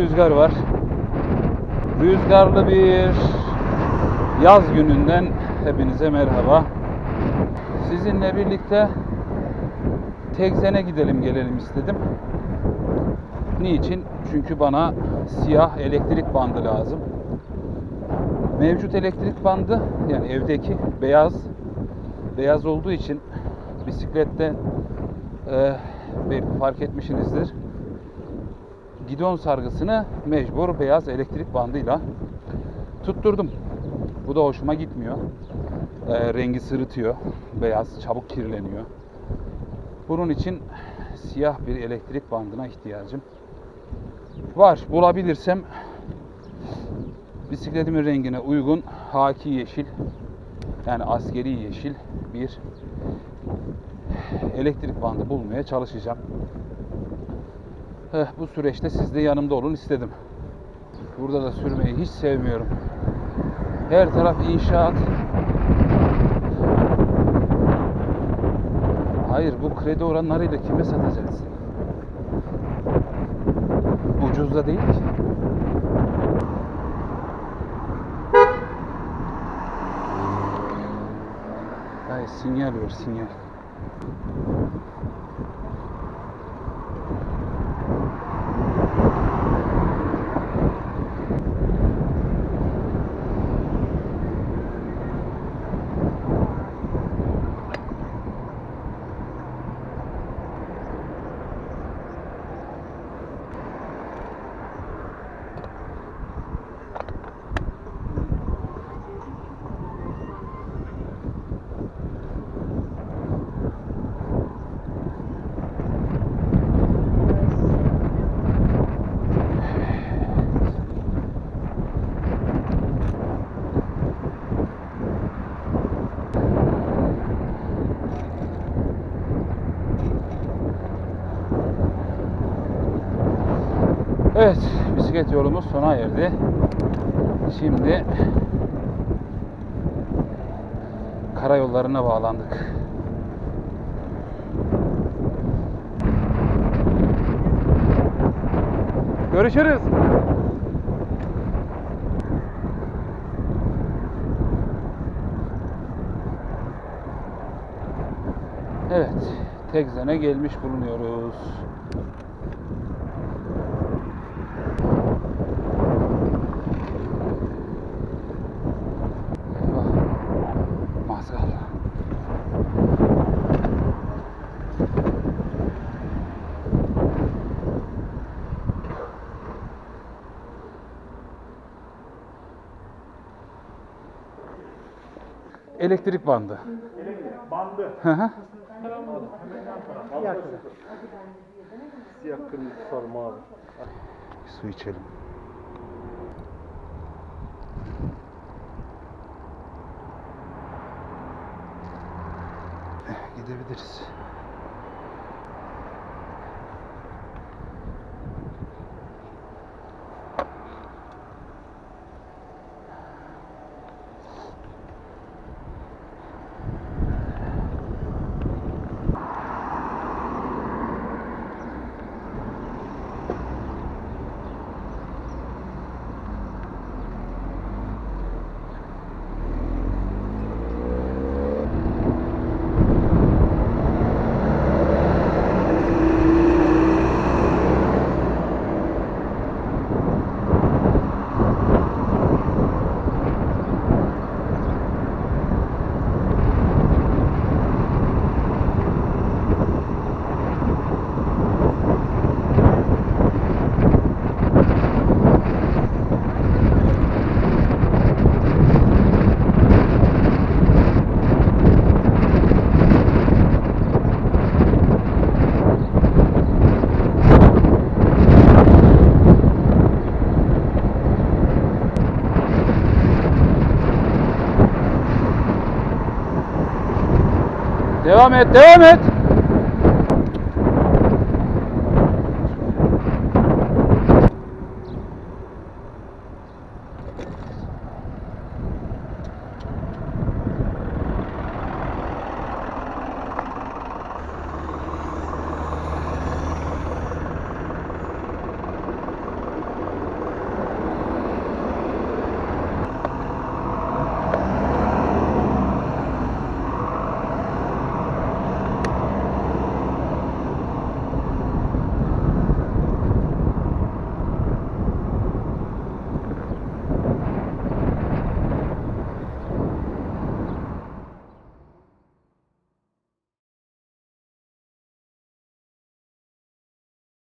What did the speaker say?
rüzgar var. Rüzgarlı bir yaz gününden hepinize merhaba. Sizinle birlikte Tegzen'e gidelim gelelim istedim. Niçin? Çünkü bana siyah elektrik bandı lazım. Mevcut elektrik bandı yani evdeki beyaz beyaz olduğu için bisiklette e, fark etmişsinizdir. Gidon sargısını mecbur beyaz elektrik bandıyla tutturdum. Bu da hoşuma gitmiyor. E, rengi sırıtıyor. Beyaz çabuk kirleniyor. Bunun için siyah bir elektrik bandına ihtiyacım var. Bulabilirsem bisikletimin rengine uygun haki yeşil yani askeri yeşil bir elektrik bandı bulmaya çalışacağım. Eh, bu süreçte siz de yanımda olun istedim. Burada da sürmeyi hiç sevmiyorum. Her taraf inşaat. Hayır bu kredi oranlarıyla kime satacağız? Ucuz da değil ki. Hayır sinyal ver sinyal. Evet, bisiklet yolumuz sona erdi. Şimdi karayollarına bağlandık. Görüşürüz. Evet, Tegzen'e gelmiş bulunuyoruz. Eyvah. Maazallah. Elektrik bandı. Bandı. Hı hı. Siyah kırmızı sarı mavi. Bir su içelim. Gidebiliriz. Devam et, devam et.